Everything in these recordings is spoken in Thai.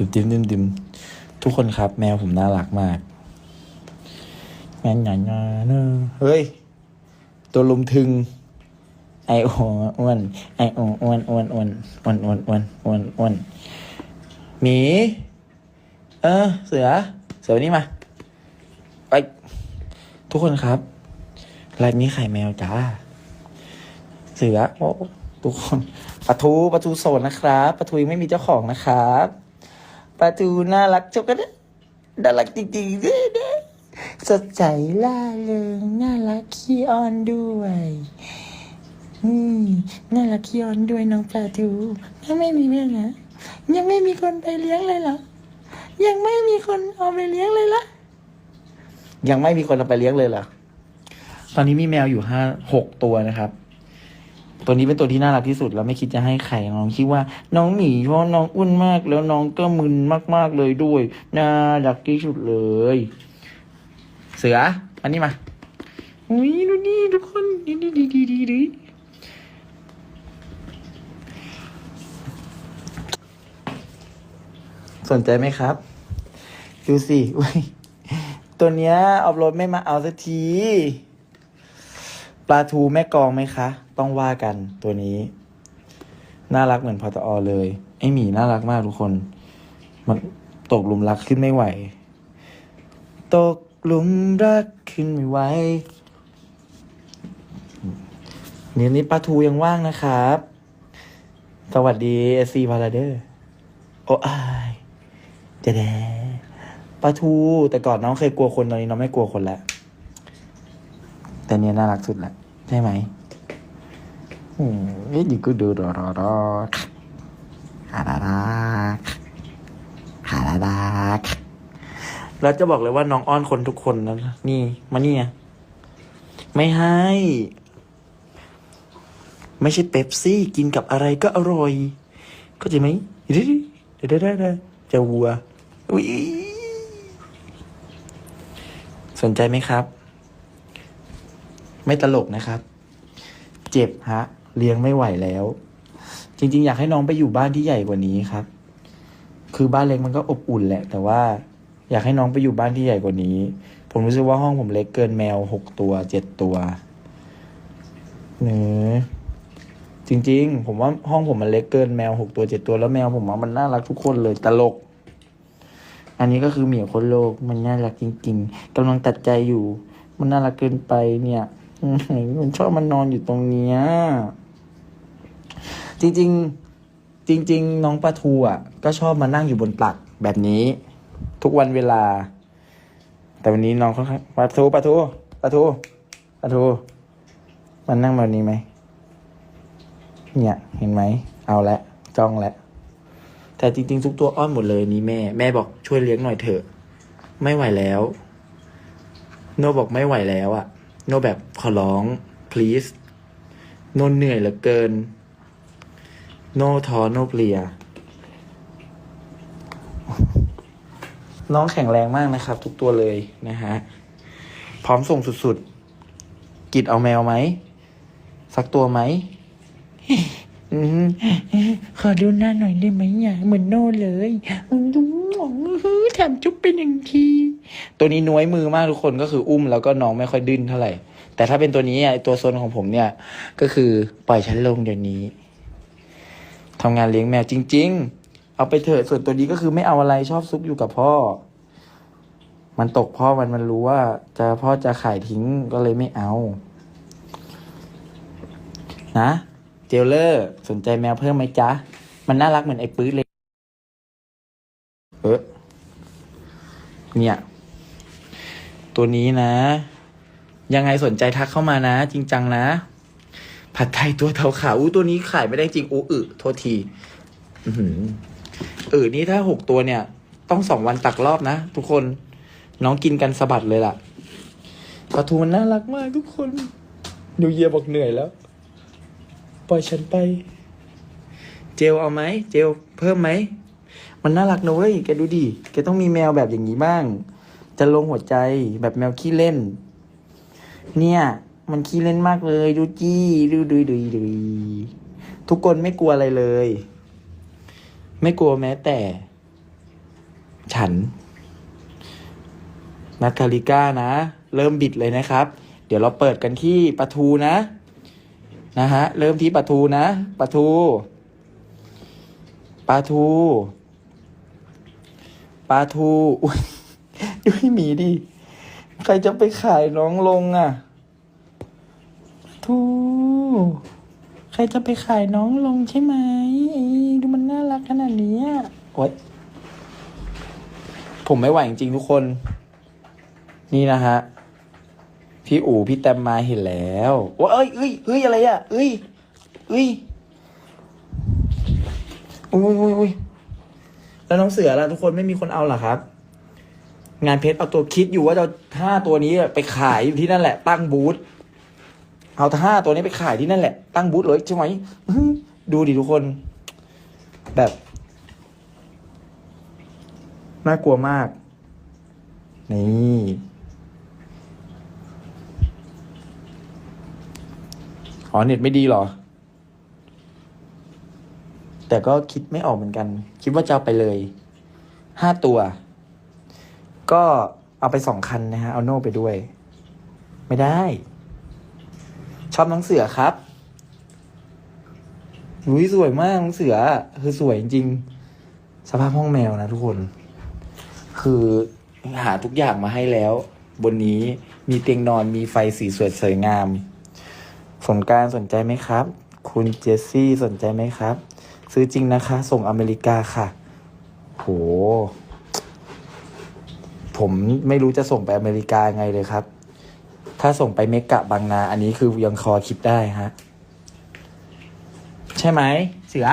ดิมดิมดิมดิมทุกคนครับ แมวผมน่ารักมากแมนหนาหนาเนอเฮ้ย ตัวลุมทึง ไอโออ้วนไอโออ้วนอ้วนอ้วนอ้วนอ้วนอ้วนอ้วนอ้วนหมี เออ เสือ เสือนนี้มาไปทุกคนครับรายนี้ไข่แมวจ้า เสือโอ้ทุกคนปลาทูปลาทูโสดนะครับปลาทูยังไม่มีเจ้าของนะครับ ปลาทูน่ารักจุกกระเดะน่ารักจริงๆด้วยนะสดใสล่าเริงน่ารักขี้อ้อนด้วยอืมน่ารักขี้อ้อนด้วยน้องปลาทูยังไม่มีแม่องนะยังไม่มีคนไปเลี้ยงเลยเหรอยังไม่มีคนเอาไปเลี้ยงเลยละยังไม่มีคนเอาไปเลี้ยงเลยเหรอตอนนี้มีแมวอยู่ห้าหกตัวนะครับ ตัวนี้เป็นตัวที่น่ารักที่สุดแล้วไม่คิดจะให้ใครน้องคิดว่า น้องหมีเพราะน้องอ้วนมาก แล้วน้องก็มึนมาก ๆเลยด้วยน่ารักที่สุดเลย เสืออันนี้มาอุ้ยดูนี่ทุกคนดีดีดีดีดีดีสนใจไหมครับ ดูสิอุ้ยตัวเนี้ยออฟโรดไม่มาเอาสักที ปลาทูแม่กองไหมคะ ต้องว่ากันตัวนี้ น่ารักเหมือนพอตอเลย ไอหมีน่ารักมากทุกคน มันตกหลุมรักขึ้นไม่ไหว ตกหลุมรักขึ้นไม่ไหวเนี่ยนี่ปลาทูยังว่างนะครับ สวัสดีเอซีพาราเดอร์โอ้อายจะแดปลาทู แต่ก่อนน้องเคยกลัวคนตอนนี้น้องไม่กลัวคนแล้ว แต่เนี้ยน่ารักสุดแหละ ใช่ไหมอืมเอ๊ะอยู่ก็ดูรอรอรอฮาราดาฮาราดาเราจะบอกเลยว่าน้องอ้อนคนทุกคนนะนี่มาเนี่ไงไม่ให้ ไม่ใช่เป๊ปซี่กินกับอะไรก็อร่อยเข้าใจไหมเดี๋ยวเดี๋ยวเดี๋ยวเดี๋ยวจะวัวอุ๊ยสนใจไหมครับ ไม่ตลกนะครับ เจ็บฮะ เลี้ยงไม่ไหวแล้ว จริง ๆ อยากให้น้องไปอยู่บ้านที่ใหญ่กว่านี้ครับ คือบ้านเล็กมันก็อบอุ่นแหละ แต่ว่า อยากให้น้องไปอยู่บ้านที่ใหญ่กว่านี้ ผมรู้สึกว่าห้องผมเล็กเกินแมวหกตัวเจ็ดตัวเนื้อจริง ๆ ผมว่าห้องผมมันเล็กเกินแมวหกตัวเจ็ดตัวแล้วแมวผมว่ามันน่ารักทุกคนเลยตลก อันนี้ก็คือเหมียวคนโลกมันน่ารักจริง ๆกำลังตัดใจอยู่ มันน่ารักเกินไปเนี่ย อืมมันชอบมันนอนอยู่ตรงเนี้ยจริง ๆ จริง ๆ น้องปลาทูอะ ก็ชอบมานั่งอยู่บนปลักแบบนี้ ทุกวันเวลา แต่วันนี้น้องเขาปลาทูปลาทูปลาทูปลาทู มันนั่งแบบนี้ไหมเนี่ย เห็นไหม เอาละจ้องละแต่จริง ๆ ทุกตัวอ้อนหมดเลยนี่แม่ แม่บอกช่วยเลี้ยงหน่อยเถอะ ไม่ไหวแล้ว โนบอกไม่ไหวแล้วอะ โนแบบขอร้อง please โนเหนื่อยเหลือเกิน โนท้อโนเพลีย น้องแข็งแรงมากนะครับ ทุกตัวเลยนะฮะ พร้อมส่งสุดๆ กิดเอาแมวไหม สักตัวไหมอืมขอดูหน้าหน่อยได้ไหมอะเหมือนโน่เลยดูแถมจุ๊บเป็นหนึ่งที ตัวนี้น้วยมือมากทุกคนก็คืออุ้มแล้วก็น้องไม่ค่อยดิ้นเท่าไหร่ แต่ถ้าเป็นตัวนี้อะตัวโซนของผมเนี่ย ก็คือปล่อยฉันลงเดี๋ยวนี้ทำงานเลี้ยงแมวจริง ๆ เอาไปเถอะส่วนตัวนี้ก็คือไม่เอาอะไรชอบซุกอยู่กับพ่อ มันตกพ่อมันมันรู้ว่า จะพ่อจะขายทิ้งก็เลยไม่เอา นะ เจลเลอร์สนใจแมวเพิ่มไหมจ๊ะ มันน่ารักเหมือนไอ้ปื้ดเลย เออ เนี่ย ตัวนี้นะ ยังไงสนใจทักเข้ามานะ จริงจังนะ ผัดไทยตัวเทาขาวอู้ตัวนี้ขายไม่ได้จริงอู้อึโทษทีอือหือนี่ถ้าหกตัวเนี่ย ต้องสองวันตักรอบนะ ทุกคนน้องกินกันสะบัดเลยล่ะปลาทูมันน่ารักมากทุกคนนิวเยียบอกเหนื่อยแล้ว ปล่อยฉันไป เจลเอาไหม เจลเพิ่มไหม มันน่ารักนะเว้ยแกดูดิแกต้องมีแมวแบบอย่างนี้บ้าง จะลงหัวใจแบบแมวขี้เล่น เนี่ย มันขี้เล่นมากเลย ดูจี้ดูดูดูดูทุกคนไม่กลัวอะไรเลย ไม่กลัวแม้แต่ ฉันนัดคาริก้านะ เริ่มบิดเลยนะครับ เดี๋ยวเราเปิดกันที่ประตูนะนะฮะ เริ่มที่ประตูนะประตูปลาทู ปลาทูอุ้ยดูให้หมีดิ ใครจะไปขายน้องลงอะ ทู ใครจะไปขายน้องลงใช่ไหมดูมันน่ารักขนาดนี้อะโอ๊ยผมไม่ไหวจริงๆทุกคน นี่นะฮะ พี่อู๋พี่แตมมาเห็นแล้วโอ้ยเอ้ยเอ้ยเอ้ยอะไรอะ เอ้ยเอ้ยอุ้ยอุ้ยอุ้ย แล้วน้องเสือล่ะทุกคนไม่มีคนเอาหรอครับ งานเพชรเอาตัวคิดอยู่ว่าจะห้าตัวนี้ไปขายอยู่ที่นั่นแหละ ตั้งบูธเอาห้าตัวนี้ไปขายที่นั่นแหละ ตั้งบูธเลยใช่ไหมดูดิทุกคน แบบน่ากลัวมาก นี่อ๋อเน็ตไม่ดีหรอ แต่ก็คิดไม่ออกเหมือนกัน คิดว่าจะเอาไปเลยห้าตัว ก็เอาไปสองคันนะฮะเอาโน่ไปด้วย ไม่ได้ ชอบน้องเสือครับอุ้ยสวยมากน้องเสือ คือสวยจริงๆสภาพห้องแมวนะทุกคน คือหาทุกอย่างมาให้แล้ว บนนี้มีเตียงนอนมีไฟสีสวยสวยงามสงการสนใจไหมครับ คุณเจสซี่สนใจไหมครับ ซื้อจริงนะคะ ส่งอเมริกาค่ะ โห ผมไม่รู้จะส่งไปอเมริกาไงเลยครับ ถ้าส่งไปเมกะบางนา อันนี้คือยังคอคิดได้ฮะ ใช่ไหม เสือ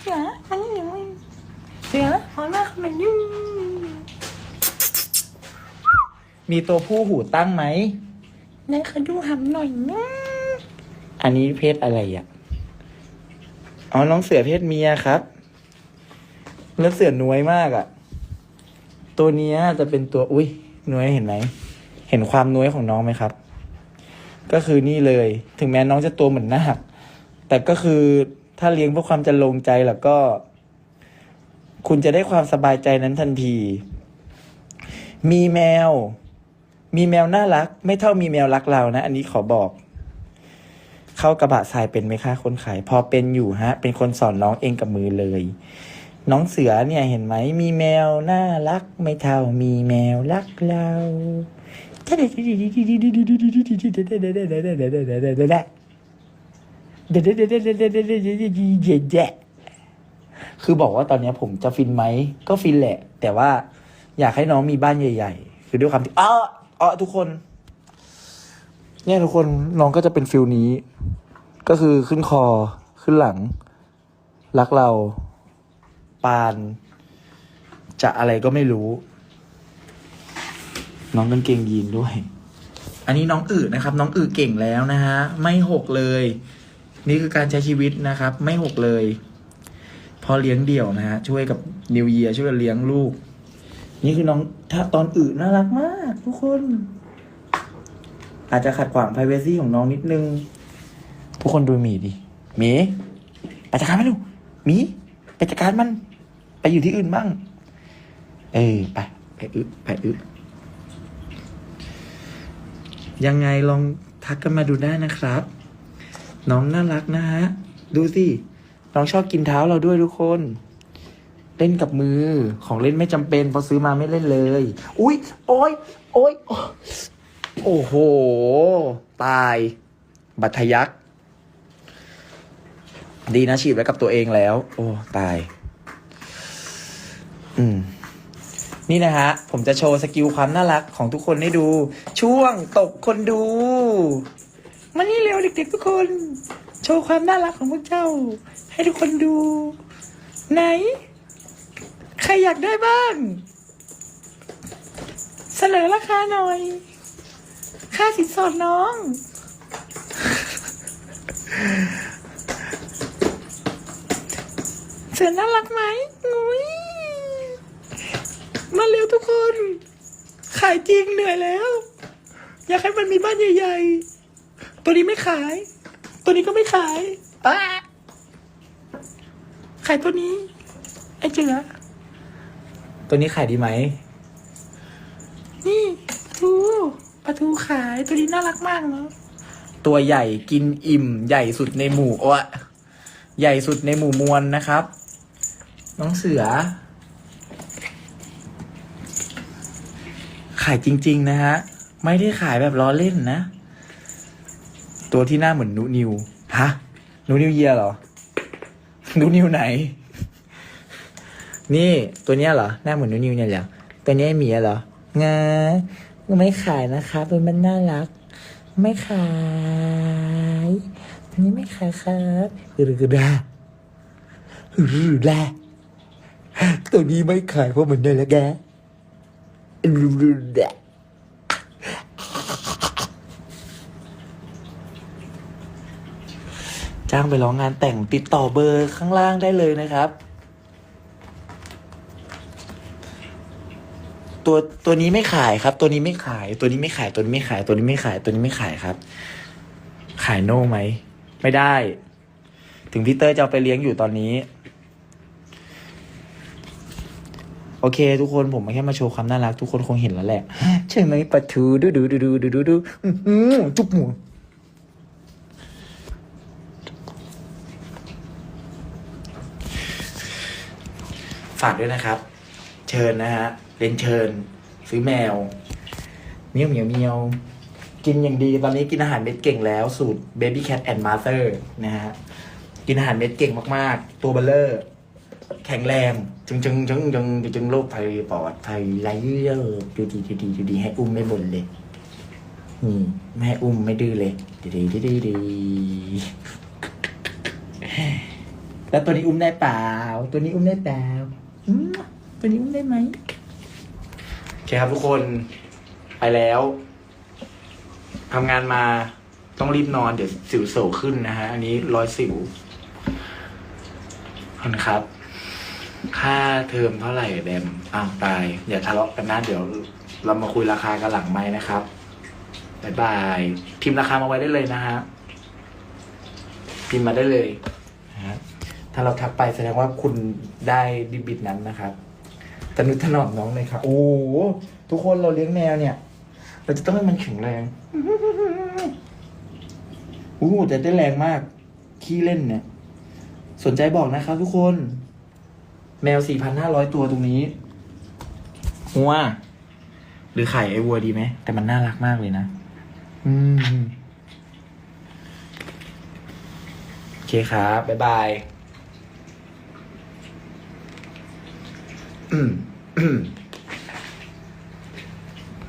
เสือ อันนี้หนูเสือขอหน้าเขาหน่อยยุ่มีตัวผู้หูตั้งไหมนายเขาดูหำหน่อยนะ อันนี้เพศอะไรอะ อ๋อน้องเสือเพศเมียครับ แล้วเสือน้วยมากอะ ตัวเนี้ยจะเป็นตัวอุ้ยน้วยเห็นไหม เห็นความน้วยของน้องไหมครับ ก็คือนี่เลย ถึงแม้น้องจะตัวเหมือนนาคแต่ก็คือถ้าเลี้ยงเพื่อความจะลงใจแล้วก็ คุณจะได้ความสบายใจนั้นทันที มีแมว มีแมวน่ารัก ไม่เท่ามีแมวรักเรานะ อันนี้ขอบอก เข้ากระบะทรายเป็นไหมคะคนขาย พอเป็นอยู่ฮะ เป็นคนสอนน้องเองกับมือเลย น้องเสือเนี่ยเห็นไหมมีแมวน่ารักไม่เท่ามีแมวรักเราคือบอกว่าตอนนี้ผมจะฟินไหม ก็ฟินแหละ แต่ว่าอยากให้น้องมีบ้านใหญ่ ๆ คือด้วยความที่อ้ออ้อทุกคน เนี่ยทุกคนน้องก็จะเป็นฟิลนี้ ก็คือขึ้นคอขึ้นหลัง รักเรา ปาน จะอะไรก็ไม่รู้ น้องกางเกงยีนด้วย อันนี้น้องอึนะครับ น้องอึเก่งแล้วนะฮะ ไม่หกเลย นี่คือการใช้ชีวิตนะครับ ไม่หกเลย พอเลี้ยงเดี่ยวนะฮะ ช่วยกับนิวเยียช่วยกันเลี้ยงลูก นี่คือน้องถ้าตอนอึน่ารักมาก ทุกคน อาจจะขัดขวาง p r i เวซีของน้องนิดนึง ทุกคนดูหมีดิหมีไปจัดการมันดูหมีไปจัดการมัน ไปอยู่ที่อื่นบ้าง เออไปไปอึไปอึยังไงลองทักกันมาดูได้นะครับ น้องน่ารักนะฮะ ดูสิ น้องชอบกินเท้าเราด้วยทุกคน เล่นกับมือของเล่นไม่จำเป็นพอซื้อมาไม่เล่นเลย อุ้ยโอ้ยโอ้ย โอ้โห ตาย บัตทะยักดีนะฉีดไว้กับตัวเองแล้ว โอ้ ตาย อืม นี่นะฮะ ผมจะโชว์สกิลความน่ารักของทุกคนให้ดู ช่วงตกคนดู มานี่เร็วเด็กๆทุกคน โชว์ความน่ารักของพวกเจ้า ให้ทุกคนดู ไหน ใครอยากได้บ้าง เสนอราคาหน่อย ค่าสินสอดน้อง เสือน่ารักไหมอุ้ยมาเร็วทุกคน ขายจริงเหนื่อยแล้ว อยากให้มันมีบ้านใหญ่ ๆ ตัวนี้ไม่ขาย ตัวนี้ก็ไม่ขายอะขายตัวนี้ ไอ้เจือตัวนี้ขายดีไหม นี่ปลาทู ปลาทูขายตัวนี้น่ารักมากเนาะตัวใหญ่กินอิ่ม ใหญ่สุดในหมู่อ้ยใหญ่สุดในหมู่มวลนะครับ น้องเสือ ขายจริง ๆ นะฮะ ไม่ได้ขายแบบล้อเล่นนะ ตัวที่หน้าเหมือนนูนิวฮะนูนิวเยียเหรอนูนิวไหน นี่ตัวเนี้ยเหรอหน้าเหมือนนูนิวเนี่ยเหรอตัวเนี้ยมีเหรองา ไม่ขายนะครับเป็นมันน่ารัก ไม่ขายตัวนี้ไม่ขายครับหรือดาหรือดาตัวนี้ไม่ขายเพราะมันน่ารักแกหรือดาจ้างไปร้องงานแต่งติดต่อเบอร์ข้างล่างได้เลยนะครับ ตัวตัวนี้ไม่ขายครับ ตัวนี้ไม่ขาย ตัวนี้ไม่ขาย ตัวนี้ไม่ขาย ตัวนี้ไม่ขาย ตัวนี้ไม่ขายครับ ขายโน่ไหม ไม่ได้ ถึงพี่เตอร์จะเอาไปเลี้ยงอยู่ตอนนี้ โอเค ทุกคนผมมาแค่มาโชว์ความน่ารัก ทุกคนคงเห็นแล้วแหละ ใช่ไหมปะทูดูดูดูดูดูดูดูอื้อหือจุ๊บหมูฝากด้วยนะครับ เชิญนะฮะเรียนเชิญ ซื้อแมวเมียวเมียวเมียวกินอย่างดีตอนนี้กินอาหารเม็ดเก่งแล้วสูตร Baby Cat and Mother นะฮะ กินอาหารเม็ดเก่งมากๆ ตัวเบลเลอร์ แข็งแรงจึงจึงจึงจึงจึงโรคภัยปอดภัยไรเยอะดูดีดูดีดูดีให้อุ้มไม่บ่นเลยนี่ไม่ให้อุ้มไม่ดื้อเลยดีดีดีดีดีแล้วตัวนี้อุ้มได้เปล่า ตัวนี้อุ้มได้เปล่า อืมตัวนี้ได้ไหมโอเคครับทุกคนไปแล้วทำงานมาต้องรีบนอนเดี๋ยวสิวโศขึ้นนะฮะ อันนี้ร้อยสิวขอบคุณครับ ค่าเทอมเท่าไหร่แบมอ้าวตาย อย่าทะเลาะกันนะเดี๋ยวเรามาคุยราคากันหลังไหมนะครับบายบายพิมพ์ราคามาไว้ได้เลยนะฮะพิมพ์มาได้เลยนะฮะถ้าเราทักไปแสดงว่าคุณได้ดิบิตนั้นนะครับ ตนุถนอมน้องเลยครับโอ้โหทุกคนเราเลี้ยงแมวเนี่ย เราจะต้องให้มันแข็งแรงโอ้โหแต่ได้แรงมาก ขี้เล่นเนี่ย สนใจบอกนะครับทุกคน แมว 4,500 ตัวตรงนี้วัวหรือไข่ไอ้วัวดีไหม แต่มันน่ารักมากเลยนะ อืม โอเคครับ บ๊ายบาย อืมอืม